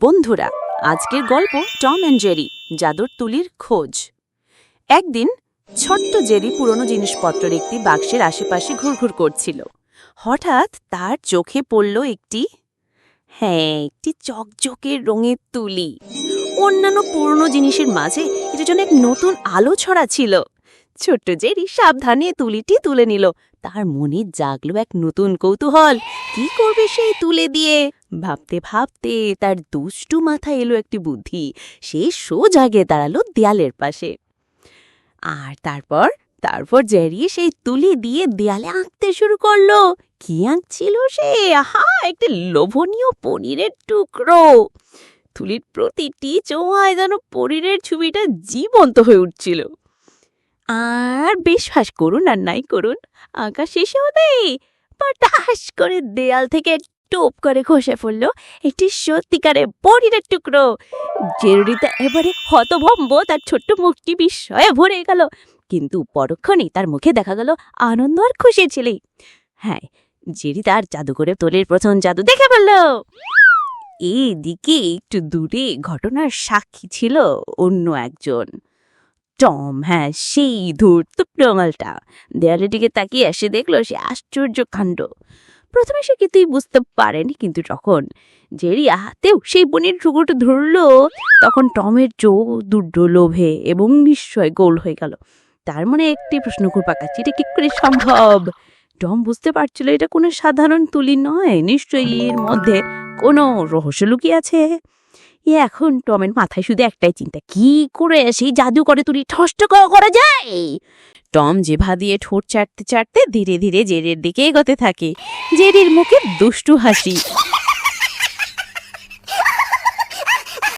বন্ধুরা, আজকের গল্প টম অ্যান্ড জেরি, জাদুর তুলির খোঁজ। একদিন ছোট্ট জেরি পুরনো জিনিসপত্রের একটি বাক্সের আশেপাশে ঘুরঘুর করছিল। হঠাৎ তার চোখে পড়ল একটি হ্যাঁ একটি চকচকে রঙের তুলি। অন্যান্য পুরনো জিনিসের মাঝে এটা যেন এক নতুন আলো ছড়া ছিল ছোট্ট জেরি সাবধানে তুলিটি তুলে নিল। তার মনে জাগলো এক নতুন কৌতূহল। কি করবে সেই তুলে দিয়ে? ভাবতে ভাবতে তার দুষ্টু মাথায় এলো একটি বুদ্ধি। সে সোজা গিয়ে দাঁড়াল দেয়ালের পাশে। আর তারপর? তারপর জেরি সেই তুলি দিয়ে দেয়ালে আঁকতে শুরু করল। কি আঁকছিল সে? আহা, একটি লোভনীয় পনিরের টুকরো। তুলির প্রতিটি চোয়ায় যেন পনিরের ছবিটা জীবন্ত হয়ে উঠছিল। আর বিশ্বাস করুন আর নাই করুন আঁকা শেষে হতে পটাশ করে দেয়াল থেকে টোপ করে খসে পড়ল একটি সত্যিকারে পনিরের টুকরো। জেরুরিতা এবারে হতভম্ব তার ছোট্ট মুখটি বিস্ময়ে ভরে গেল, কিন্তু পরক্ষণেই তার মুখে দেখা গেল আনন্দ আর খুশি ছেলে। হ্যাঁ জেরি তার জাদু করে তোলের প্রথম জাদু দেখে ফেলল। এদিকে একটু দূরে ঘটনার সাক্ষী ছিল অন্য একজন। টম হ্যাঁ সেই ধূর্ত প্রঙালটা দেয়ালের দিকে তাকিয়ে এসে দেখল সে আশ্চর্য কাণ্ড। প্রথমে সে কিছুই বুঝতে পারেনি, কিন্তু যখন জেরি হাতেও সেই বনের টুকরোটা ধরলো, তখন টমের চোখ দুর্ড লোভে এবং নিশ্চয় গোল হয়ে গেল। তার মনে একটি প্রশ্ন ঘুরপা কাছে এটা কি করে সম্ভব? টম বুঝতে পারছিল এটা কোনো সাধারণ তুলি নয়, নিশ্চয়ই এর মধ্যে কোনো রহস্য লুকিয়ে আছে। এ এখন টমের মাথায় শুধু একটাই চিন্তা, কি করে সেই জাদু করে তুলি? ঠষ্ট করা যায়? টম জেভা দিয়ে ঠোঁট চাটতে চাটতে ধীরে ধীরে জেরের দিকে এগোতে থাকে। জেরির মুখে দুষ্টু হাসি।